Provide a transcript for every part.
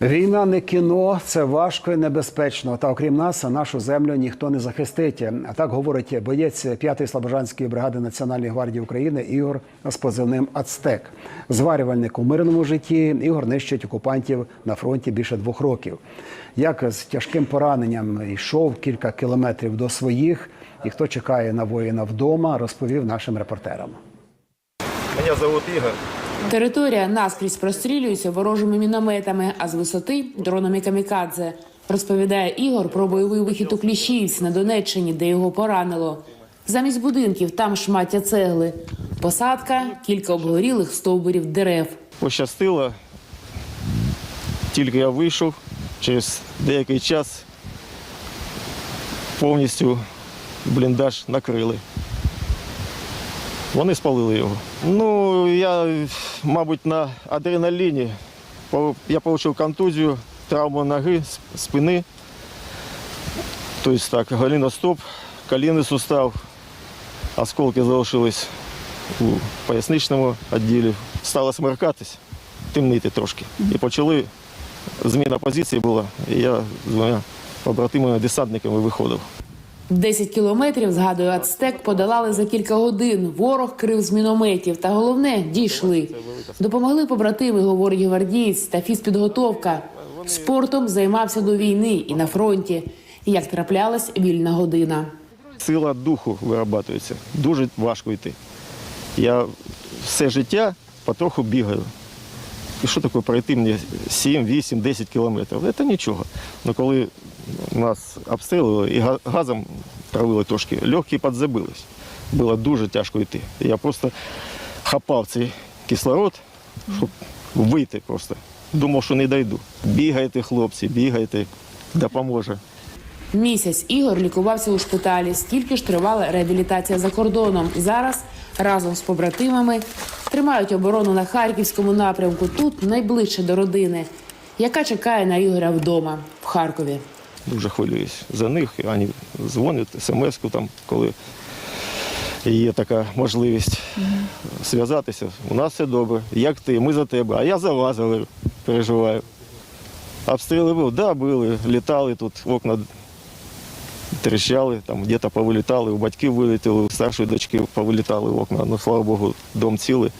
Війна не кіно, це важко і небезпечно. Та окрім нас, нашу землю ніхто не захистить. А так говорить боєць 5-ї слобожанської бригади Національної гвардії України Ігор з позивним Ацтек. Зварювальник у мирному житті Ігор нищить окупантів на фронті більше двох років. Як з тяжким пораненням йшов кілька кілометрів до своїх, і хто чекає на воїна вдома, розповів нашим репортерам. Меня зовут Игорь. Територія наскрізь прострілюється ворожими мінометами, а з висоти дронами камікадзе. Розповідає Ігор про бойовий вихід у Кліщіївці на Донеччині, де його поранило. Замість будинків там шмаття цегли, посадка, кілька обгорілих стовбурів дерев. Пощастило. Тільки я вийшов, через деякий час повністю бліндаж накрили. Вони спалили його. Ну, я, мабуть, на адреналіні. Я отримав контузію, травму ноги, спини. Тобто так, голеностоп, колінний сустав, осколки залишились у поясничному відділі. Стало смеркатись, темнити трошки. І почали, зміна позиції була, і я з двома побратимами десантниками виходив. 10 кілометрів, згадує Ацтек, подолали за кілька годин. Ворог крив з мінометів. Та головне дійшли. Допомогли побратими, говорить гвардієць та фізпідготовка. Спортом займався до війни і на фронті. Як траплялась вільна година. Сила духу вирабатується. Дуже важко йти. Я все життя потроху бігаю. І що таке пройти мені 7, 8, 10 кілометрів? Це нічого. Ну коли нас обстрілили і га- газом травили трошки, легкі підзабились. Було дуже тяжко йти. Я просто хапав цей кислород, щоб вийти просто. Думав, що не дойду. Бігайте, хлопці, бігайте, допоможе. Місяць Ігор лікувався у шпиталі. Стільки ж тривала реабілітація за кордоном. Зараз разом з побратимами тримають оборону на харківському напрямку. Тут найближче до родини, яка чекає на Ігоря вдома в Харкові. Дуже хвилююсь за них. І Вони дзвонять смс-ку там, коли є така можливість зв'язатися. У нас все добре. Як ти? Ми за тебе. А я за вас говорю, переживаю. Обстріли були? Да, були. Літали тут, окна тріщали, там где-то повилітали, у батьків вилетіли, у старшої дочки повилітали окна. Ну, слава Богу, дом цілий.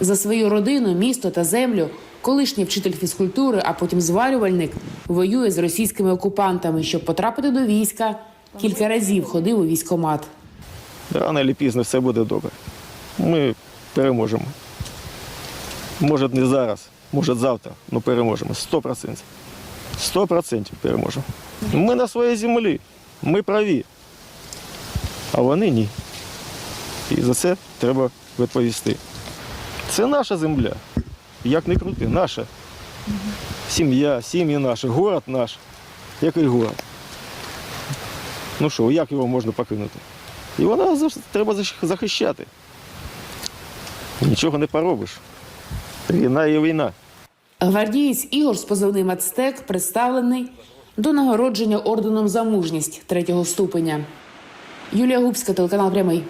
За свою родину, місто та землю колишній вчитель фізкультури, а потім зварювальник, воює з російськими окупантами. Щоб потрапити до війська, кілька разів ходив у військкомат. Рано чи пізно все буде добре. Ми переможемо. Може не зараз, може завтра, але переможемо. Сто процентів. Сто процентів переможемо. Ми на своїй землі, ми праві. А вони ні. І за це треба відповісти. Це наша земля. Як не крути, наша. Сім'я, сім'ї наші, город наш. Який город? Ну що, як його можна покинути? І вона треба захищати. Нічого не поробиш. Війна є війна. Гвардієць Ігор з позивним Ацтек представлений до нагородження орденом за мужність третього ступеня. Юлія Губська, телеканал Прямий.